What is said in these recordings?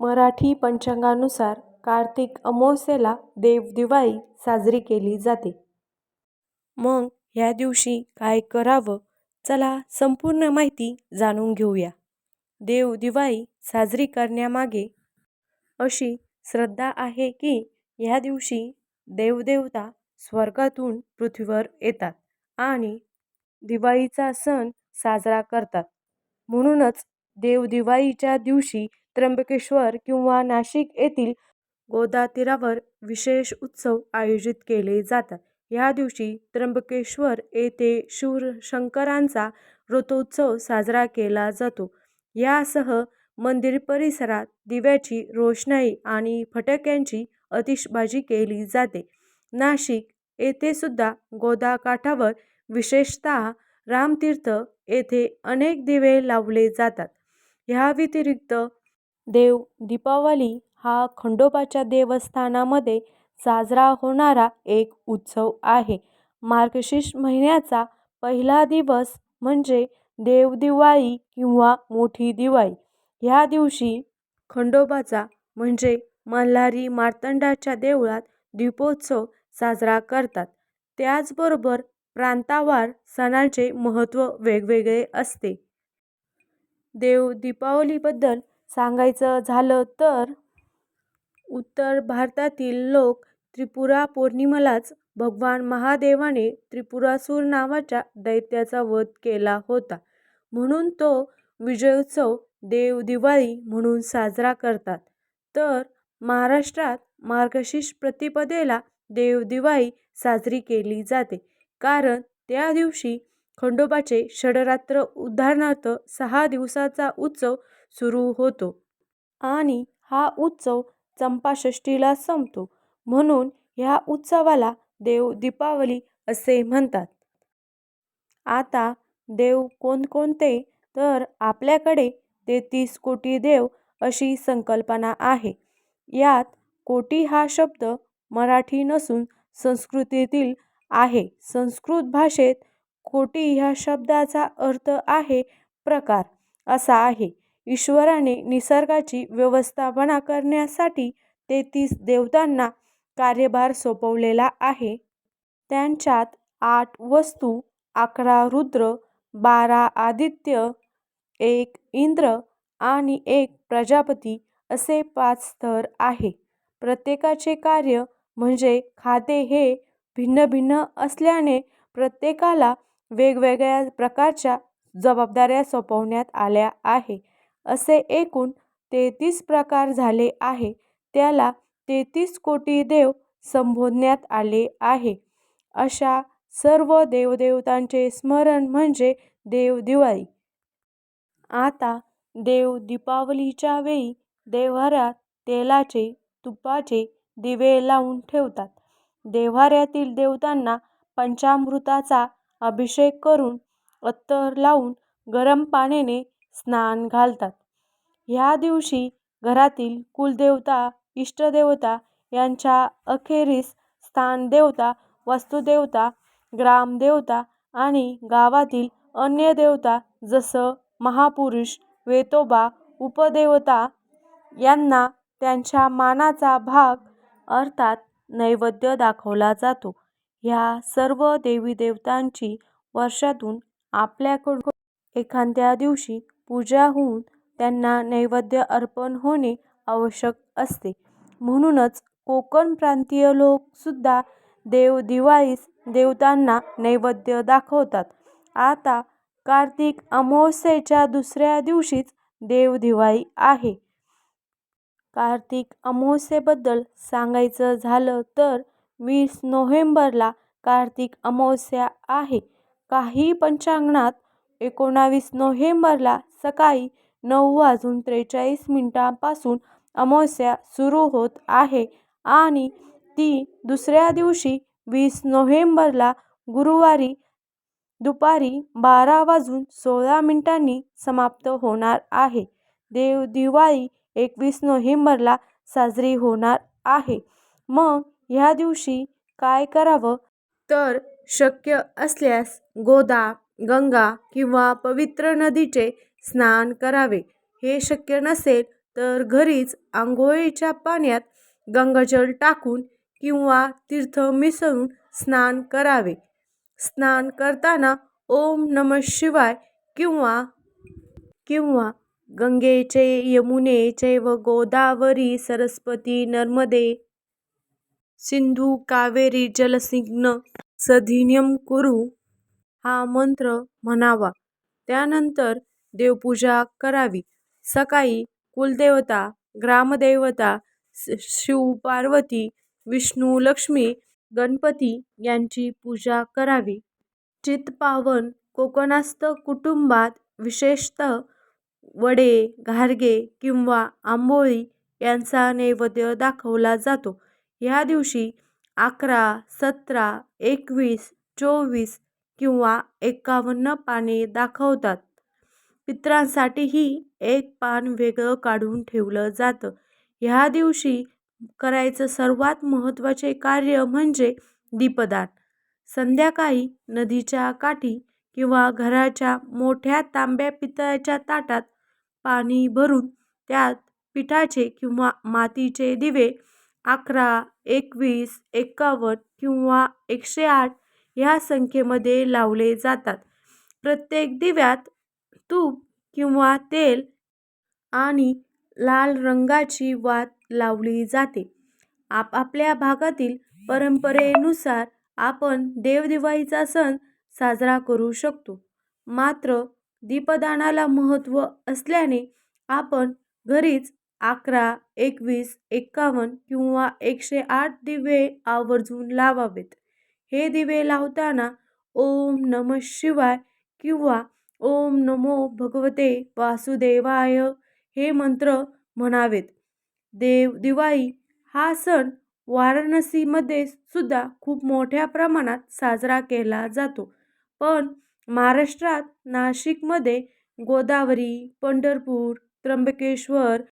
मराठी पंचांगानुसार कार्तिक अमावास्येला देवदिवाळी साजरी केली जाते. मग ह्या दिवशी काय करावं? चला संपूर्ण माहिती जाणून घेऊया. देवदिवाळी साजरी करण्यामागे अशी श्रद्धा आहे की ह्या दिवशी देवदेवता स्वर्गातून पृथ्वीवर येतात आणि दिवाळीचा सण साजरा करतात. म्हणूनच देवदिवाळीच्या दिवशी त्र्यंबकेश्वर किंवा नाशिक येथील गोदातीरावर विशेष उत्सव आयोजित केले जातात. ह्या दिवशी त्र्यंबकेश्वर येथे शिवशंकराचा रथोत्सव साजरा केला जातो. यासह मंदिर परिसरात दिव्याची रोषणाई आणि फटाक्यांची अतिशबाजी केली जाते. नाशिक येथेसुद्धा गोदा काठावर विशेषतः रामतीर्थ येथे अनेक दिवे लावले जातात. ह्या व्यतिरिक्त देव दीपावली हा खंडोबाच्या देवस्थानामध्ये साजरा होणारा एक उत्सव आहे. मार्गशीर्ष महिन्याचा पहिला दिवस म्हणजे देवदिवाळी किंवा मोठी दिवाळी. ह्या दिवशी खंडोबाचा म्हणजे मल्हारी मार्तंडाच्या देवळात दीपोत्सव साजरा करतात. त्याचबरोबर प्रांतावार सणांचे महत्त्व वेगवेगळे असते. देव दीपावलीबद्दल सांगायचं झालं तर उत्तर भारतातील लोक त्रिपुरा पौर्णिमेलाच भगवान महादेवाने त्रिपुरासूर नावाच्या दैत्याचा वध केला होता म्हणून तो विजयोत्सव देवदिवाळी म्हणून साजरा करतात. तर महाराष्ट्रात मार्गशीर्ष प्रतिपदेला देवदिवाळी साजरी केली जाते. कारण त्या दिवशी खंडोबाचे षडरात्र उदाहरणार्थ सहा दिवसाचा उत्सव सुरू होतो आणि हा उत्सव चंपाषष्ठीला संपतो. म्हणून ह्या उत्सवाला देव दीपावली असे म्हणतात. आता देव कोणकोणते? तर आपल्याकडे तेहतीस कोटी देव अशी संकल्पना आहे. यात कोटी हा शब्द मराठी नसून संस्कृतीतील आहे. संस्कृत भाषेत कोटी ह्या शब्दाचा अर्थ आहे प्रकार असा आहे. ईश्वराने निसर्गाची व्यवस्थापना करण्यासाठी तेहतीस देवतांना कार्यभार सोपवलेला आहे. त्यांच्यात आठ वस्तू अकरा रुद्र, बारा आदित्य, एक इंद्र आणि एक प्रजापती असे पाच स्तर आहे. प्रत्येकाचे कार्य म्हणजे खाते हे भिन्न भिन्न असल्याने प्रत्येकाला वेगवेगळ्या प्रकारच्या जबाबदाऱ्या सोपवण्यात आल्या आहे. असे एकूण तेहतीस प्रकार झाले आहे. त्याला तेहतीस कोटी देव संबोधण्यात आले आहे. अशा सर्व देवदेवतांचे स्मरण म्हणजे देवदिवाळी. आता देव दीपावलीच्या वेळी देव्हाऱ्यात तेलाचे, तुपाचे दिवे लावून ठेवतात. देव्हाऱ्यातील देवतांना पंचामृताचा अभिषेक करून अत्तर लावून गरम पाण्याने स्नान घालतात. ह्या दिवशी घरातील कुलदेवता, इष्टदेवता यांच्या अखेरीस स्थानदेवता, वास्तुदेवता, ग्रामदेवता आणि गावातील अन्य देवता जसं महापुरुष, वेतोबा, उपदेवता यांना त्यांच्या मानाचा भाग अर्थात नैवेद्य दाखवला जातो. ह्या सर्व देवीदेवतांची वर्षातून आपल्याकडून एखाद्या दिवशी पूजा होऊन त्यांना नैवेद्य अर्पण होणे आवश्यक असते. म्हणूनच कोकण प्रांतीय लोकसुद्धा देव देवदिवाळीस देवतांना नैवेद्य दाखवतात. आता कार्तिक अमावस्येच्या दुसऱ्या दिवशीच देवदिवाळी आहे. कार्तिक अमावस्येबद्दल सांगायचं झालं तर वीस नोव्हेंबरला कार्तिक अमावस्या आहे. काही पंचांगणात एकोणावीस नोव्हेंबरला सकाळी नऊ वाजून त्रेचाळीस मिनिटांपासून अमावस्या सुरू होत आहे आणि ती दुसऱ्या दिवशी वीस नोव्हेंबरला गुरुवारी दुपारी बारा वाजून सोळा मिनिटांनी समाप्त होणार आहे. देव दिवाळी एकवीस नोव्हेंबरला साजरी होणार आहे. मग ह्या दिवशी काय करावं? तर शक्य असल्यास गोदा, गंगा किंवा पवित्र नदीचे स्नान करावे. हे शक्य नसेल तर घरीच आंघोळीच्या पाण्यात गंगाजल टाकून किंवा तीर्थ मिसळून स्नान करावे स्नान करताना ओम नमः शिवाय किंवा किंवा गंगेचे यमुने चैव गोदावरी सरस्वती नर्मदे सिंधू कावेरी जलस्मिन् सधिन्यम कुरु हा मंत्र म्हणावा त्यानंतर देवपूजा करावी. सकाळी कुलदेवता ग्रामदेवता शिव पार्वती विष्णू लक्ष्मी गणपती यांची पूजा करावी. चित्पावन कोकणस्थ कुटुंबात विशेषतः वडे घारगे किंवा आंबोळी यांचा नैवेद्य दाखवला जातो. ह्या दिवशी अकरा सतरा एकवीस चोवीस किंवा एकावन्न पाने दाखवतात. पित्रांसाठीही एक पान वेगळं काढून ठेवलं जातं. ह्या दिवशी करायचं सर्वात महत्त्वाचे कार्य म्हणजे दीपदान. संध्याकाळी नदीच्या काठी किंवा घराच्या मोठ्या तांब्या पितळ्याच्या ताटात पाणी भरून त्यात पिठाचे किंवा मातीचे दिवे अकरा एकवीस एकावन्न किंवा एकशे आठ ह्या संख्येमध्ये लावले जातात. प्रत्येक दिव्यात तूप किंवा तेल आणि लाल रंगाची वात लावली जाते. आपापल्या भागातील परंपरेनुसार आपण देवदिवाळीचा सण साजरा करू शकतो. मात्र दीपदानाला महत्त्व असल्याने आपण घरीच अकरा एकवीस एकावन्न किंवा एकशे आठ दिवे आवर्जून लावावेत. हे दिवे लावताना ओम नमः शिवाय किंवा ओम नमो भगवते वासुदेवाय हे मंत्र म्हणावेत. देव दिवाळी हा सण वाराणसीमध्ये सुद्धा खूप मोठ्या प्रमाणात साजरा केला जातो. पण महाराष्ट्रात नाशिकमध्ये गोदावरी पंढरपूर त्र्यंबकेश्वर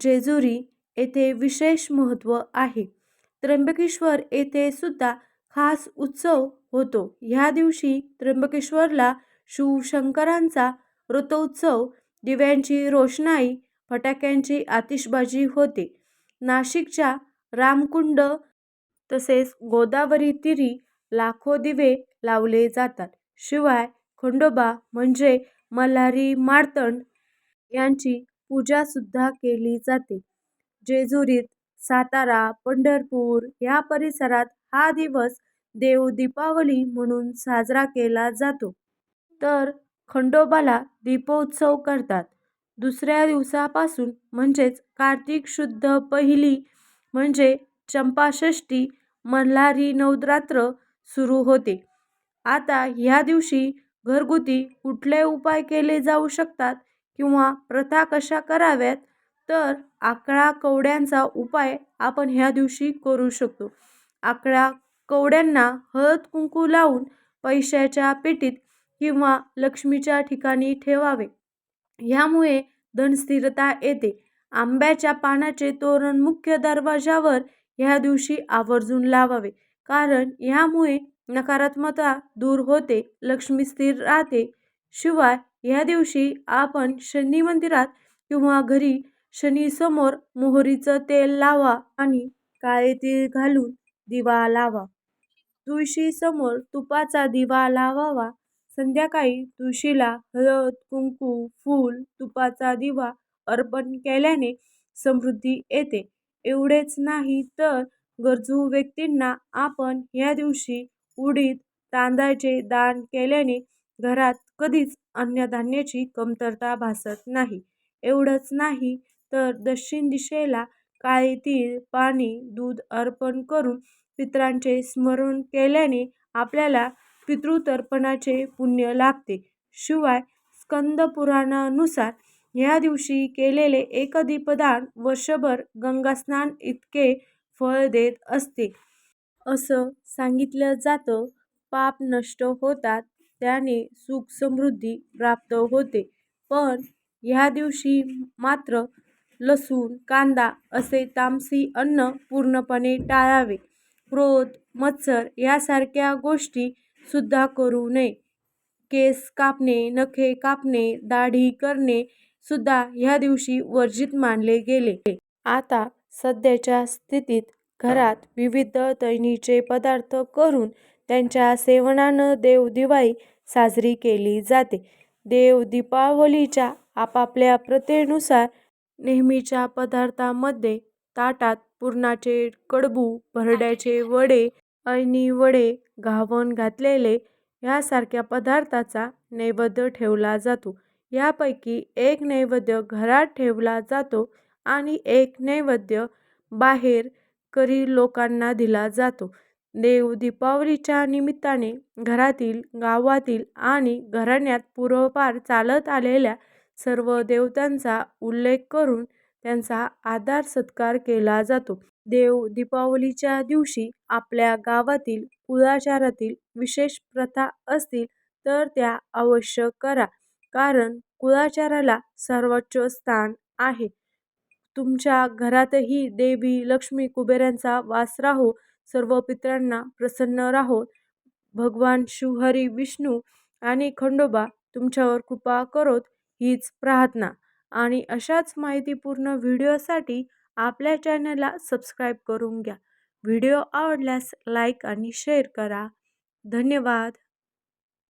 जेजुरी येथे विशेष महत्त्व आहे. त्र्यंबकेश्वर येथे सुद्धा खास उत्सव होतो. ह्या दिवशी त्र्यंबकेश्वरला शिवशंकरांचा रथोत्सव दिव्यांची रोषणाई फटाक्यांची आतिषबाजी होते. नाशिकच्या रामकुंड तसेच गोदावरी तिरी लाखो दिवे लावले जातात. शिवाय खंडोबा म्हणजे मल्हारी मार्तंड यांची पूजासुद्धा केली जाते. जेजुरीत सातारा पंढरपूर या परिसरात हा दिवस देव दीपावली म्हणून साजरा केला जातो. तर खंडोबाला दीपोत्सव करतात. दुसऱ्या दिवसापासून म्हणजेच कार्तिक शुद्ध पहिली म्हणजे चंपाषष्ठी मल्हारी नवरात्र सुरू होते. आता ह्या दिवशी घरगुती कुठले उपाय केले जाऊ शकतात किंवा प्रथा कशा कराव्यात? तर आकळा कवड्यांचा उपाय आपण ह्या दिवशी करू शकतो. आकळा कवड्यांना हळद कुंकू लावून पैशाच्या पेटीत किंवा लक्ष्मीच्या ठिकाणी ठेवावे. ह्यामुळे धनस्थिरता येते. आंब्याच्या पानाचे तोरण मुख्य दरवाजावर ह्या दिवशी आवर्जून लावावे. कारण ह्यामुळे नकारात्मकता दूर होते लक्ष्मी स्थिर राहते. शिवाय ह्या दिवशी आपण शनी मंदिरात किंवा घरी शनीसमोर मोहरीचं तेल लावा आणि काळे तीळ घालून दिवा लावा. तुळशीसमोर तुपाचा दिवा लावावा. संध्याकाळी तुळशीला हळद कुंकू फूल तुपाचा दिवा अर्पण केल्याने समृद्धी येते. एवढेच नाही तर गरजू व्यक्तींना आपण ह्या दिवशी उडीद तांदळाचे दान केल्याने घरात कधीच अन्नधान्याची कमतरता भासत नाही. एवढंच नाही तर दक्षिण दिशेला काळे तीळ पाणी दूध अर्पण करून पित्रांचे स्मरण केल्याने आपल्याला पितृतर्पणाचे पुण्य लाभते. शिवाय स्कंदपुराणानुसार ह्या दिवशी केलेले एक दीपदान वर्षभर गंगास्नान इतके फळ देत असते. असं सांगितलं जातं. पाप नष्ट होतात त्याने सुख समृद्धी प्राप्त होते. पण ह्या दिवशी मात्र लसूण कांदा असे तामसी अन्न पूर्णपणे टाळावे. क्रोध मत्सर यासारख्या गोष्टी सुद्धा करू नये. केस कापणे नखे कापणे दाढी करणे सुद्धा ह्या दिवशी वर्जित मानले गेले. आता सध्याच्या स्थितीत घरात विविध तैनीचे पदार्थ करून त्यांच्या सेवनानं देवदिवाळी साजरी केली जाते. देव दीपावलीच्या आपापल्या प्रथेनुसार नेहमीच्या पदार्थामध्ये ताटात पुरणाचे कडबू भरड्याचे वडे अळणी वडे घावन घातलेले ह्यासारख्या पदार्थाचा नैवेद्य ठेवला जातो. यापैकी एक नैवेद्य घरात ठेवला जातो आणि एक नैवेद्य बाहेर करी लोकांना दिला जातो. देव दीपावलीच्या निमित्ताने घरातील गावातील आणि घराण्यात पूर्वपार चालत आलेल्या सर्व देवतांचा उल्लेख करून त्यांचा आदर सत्कार केला जातो. देव दीपावलीच्या दिवशी आपल्या गावातील कुळाचारातील विशेष प्रथा असतील तर त्या अवश्य करा. कारण कुळाचाराला सर्वोच्च स्थान आहे. तुमच्या घरातही देवी लक्ष्मी कुबेरांचा वास राहो. सर्व पितरांना प्रसन्न राहो. भगवान शिवहरी विष्णू आणि खंडोबा तुमच्यावर कृपा करोत हीच प्रार्थना. आणि अशाच माहितीपूर्ण व्हिडिओसाठी आपल्या चॅनलला सबस्क्राईब करून घ्या. व्हिडिओ आवडल्यास लाईक आणि शेअर करा. धन्यवाद.